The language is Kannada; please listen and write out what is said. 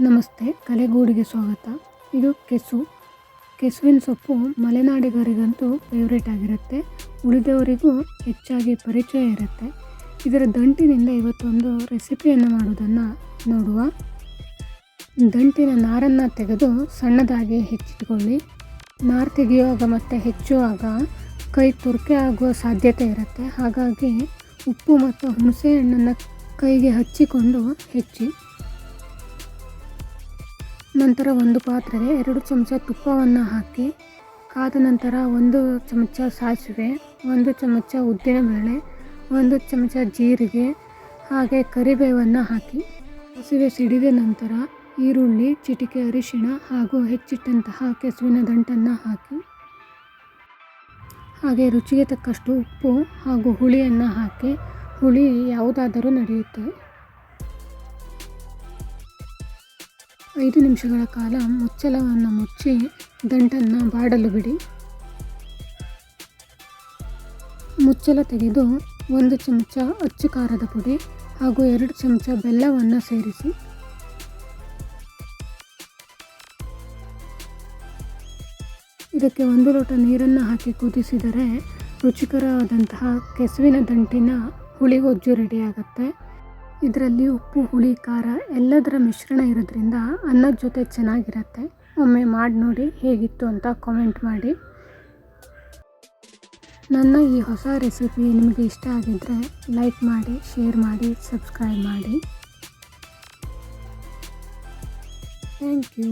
ನಮಸ್ತೆ, ಕಲೆಗೂಡಿಗೆ ಸ್ವಾಗತ. ಇದು ಕೆಸು. ಕೆಸುವಿನ ಸೊಪ್ಪು ಮಲೆನಾಡಿಗರಿಗಂತೂ ಫೇವ್ರೇಟ್ ಆಗಿರುತ್ತೆ. ಉಳಿದವರಿಗೂ ಹೆಚ್ಚಾಗಿ ಪರಿಚಯ ಇರುತ್ತೆ. ಇದರ ದಂಟಿನಿಂದ ಇವತ್ತೊಂದು ರೆಸಿಪಿಯನ್ನು ಮಾಡುವುದನ್ನು ನೋಡುವ. ದಂಟಿನ ನಾರನ್ನು ತೆಗೆದು ಸಣ್ಣದಾಗಿ ಹೆಚ್ಚಿಟ್ಕೊಳ್ಳಿ. ನಾರು ತೆಗೆಯುವಾಗ ಮತ್ತು ಹೆಚ್ಚುವಾಗ ಕೈ ತುರ್ಕೆ ಆಗುವ ಸಾಧ್ಯತೆ ಇರುತ್ತೆ. ಹಾಗಾಗಿ ಉಪ್ಪು ಮತ್ತು ಹುಣಸೆ ಹಣ್ಣನ್ನು ಕೈಗೆ ಹಚ್ಚಿಕೊಂಡು ಹೆಚ್ಚಿ. ನಂತರ ಒಂದು ಪಾತ್ರೆಗೆ ಎರಡು ಚಮಚ ತುಪ್ಪವನ್ನು ಹಾಕಿ ಕಾದ ನಂತರ ಒಂದು ಚಮಚ ಸಾಸಿವೆ, ಒಂದು ಚಮಚ ಉದ್ದಿನಬೇಳೆ, ಒಂದು ಚಮಚ ಜೀರಿಗೆ, ಹಾಗೆ ಕರಿಬೇವನ್ನು ಹಾಕಿ. ಸಾಸಿವೆ ಸಿಡಿದ ನಂತರ ಈರುಳ್ಳಿ, ಚಿಟಿಕೆ, ಅರಿಶಿಣ ಹಾಗೂ ಹೆಚ್ಚಿಟ್ಟಂತಹ ಕೆಸುವಿನ ದಂಟನ್ನು ಹಾಕಿ. ಹಾಗೆ ರುಚಿಗೆ ತಕ್ಕಷ್ಟು ಉಪ್ಪು ಹಾಗೂ ಹುಳಿಯನ್ನು ಹಾಕಿ. ಹುಳಿ ಯಾವುದಾದರೂ ನಡೆಯುತ್ತದೆ ಐದು ನಿಮಿಷಗಳ ಕಾಲ ಮುಚ್ಚಳವನ್ನು ಮುಚ್ಚಿ ದಂಟನ್ನು ಬಾಡಲು ಬಿಡಿ. ಮುಚ್ಚಳ ತೆಗೆದು ಒಂದು ಚಮಚ ಅಚ್ಚು ಖಾರದ ಪುಡಿ ಹಾಗೂ ಎರಡು ಚಮಚ ಬೆಲ್ಲವನ್ನು ಸೇರಿಸಿ. ಇದಕ್ಕೆ ಒಂದು ಲೋಟ ನೀರನ್ನು ಹಾಕಿ ಕುದಿಸಿದರೆ ರುಚಿಕರವಾದಂತಹ ಕೆಸುವಿನ ದಂಟಿನ ಹುಳಿಗೊಜ್ಜು ರೆಡಿಯಾಗುತ್ತೆ. ಇದರಲ್ಲಿ ಉಪ್ಪು, ಹುಳಿ, ಖಾರ ಎಲ್ಲದರ ಮಿಶ್ರಣ ಇರೋದ್ರಿಂದ ಅನ್ನದ ಜೊತೆ ಚೆನ್ನಾಗಿರುತ್ತೆ. ಒಮ್ಮೆ ಮಾಡಿ ನೋಡಿ ಹೇಗಿತ್ತು ಅಂತ ಕಾಮೆಂಟ್ ಮಾಡಿ. ನನ್ನ ಈ ಹೊಸ ರೆಸಿಪಿ ನಿಮಗೆ ಇಷ್ಟ ಆಗಿದ್ದರೆ ಲೈಕ್ ಮಾಡಿ ಶೇರ್ ಮಾಡಿ ಸಬ್ಸ್ಕ್ರೈಬ್ ಮಾಡಿ. Thank you